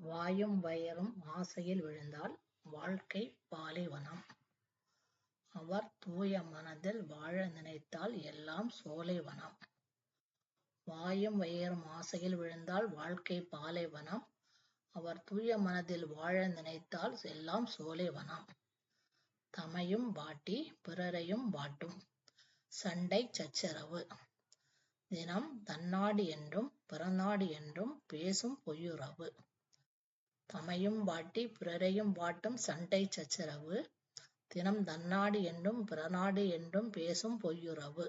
வாயும் வயரும் ஆசையில் விழுந்தால் வாழ்க்கை பாலைவனம். அவர் தூய மனதில் வாழ நினைத்தால் எல்லாம் சோலைவனம். வாயும் வயரும் ஆசையில் விழுந்தால் வாழ்க்கை பாலைவனம். அவர் தூய மனதில் வாழ நினைத்தால் எல்லாம் சோலைவனம். தமையும் வாட்டி பிறரையும் வாட்டும் சண்டை சச்சரவு. தினம் தன்னாடி என்றும் பிறநாடி என்றும் பேசும் பொய்யுறவு. தமையும் வாட்டி பிறரையும் வாட்டும் சண்டை சச்சரவு. தினம் தன்னாடு என்றும் பிறநாடு என்றும் பேசும் பொய்யுறவு.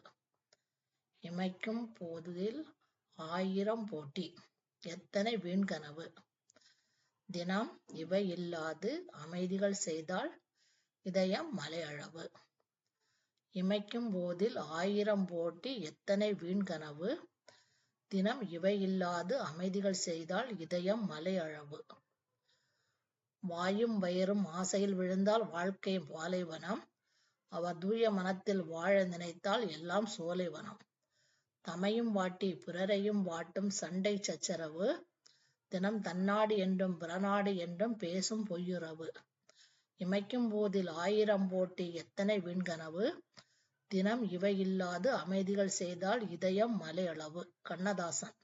இமைக்கும் போதில் ஆயிரம் போட்டி எத்தனை வீண்கனவு. தினம் இவை இல்லாது அமைதிகள் செய்தால் இதயம் மலையளவு. இமைக்கும் போதில் ஆயிரம் போட்டி எத்தனை வீண்கனவு. தினம் இவை இல்லாது அமைதிகள் செய்தால் இதயம் மலையளவு. வாயும் வயிறும் ஆசையில் விழுந்தால் வாழ்க்கை பாலைவனம். அவர் தூய மனத்தில் வாழ நினைத்தால் எல்லாம் சோலைவனம். தமையும் வாட்டி பிறரையும் வாட்டும் சண்டை சச்சரவு. தினம் தன்னாடி என்றும் பிறநாடு என்றும் பேசும் பொய்யுறவு. இமைக்கும் போதில் ஆயிரம் போட்டி எத்தனை விண்கனவு தினம் இவை இல்லாது அமைதிகள் செய்தால் இதயம் மலையளவு. கண்ணதாசன்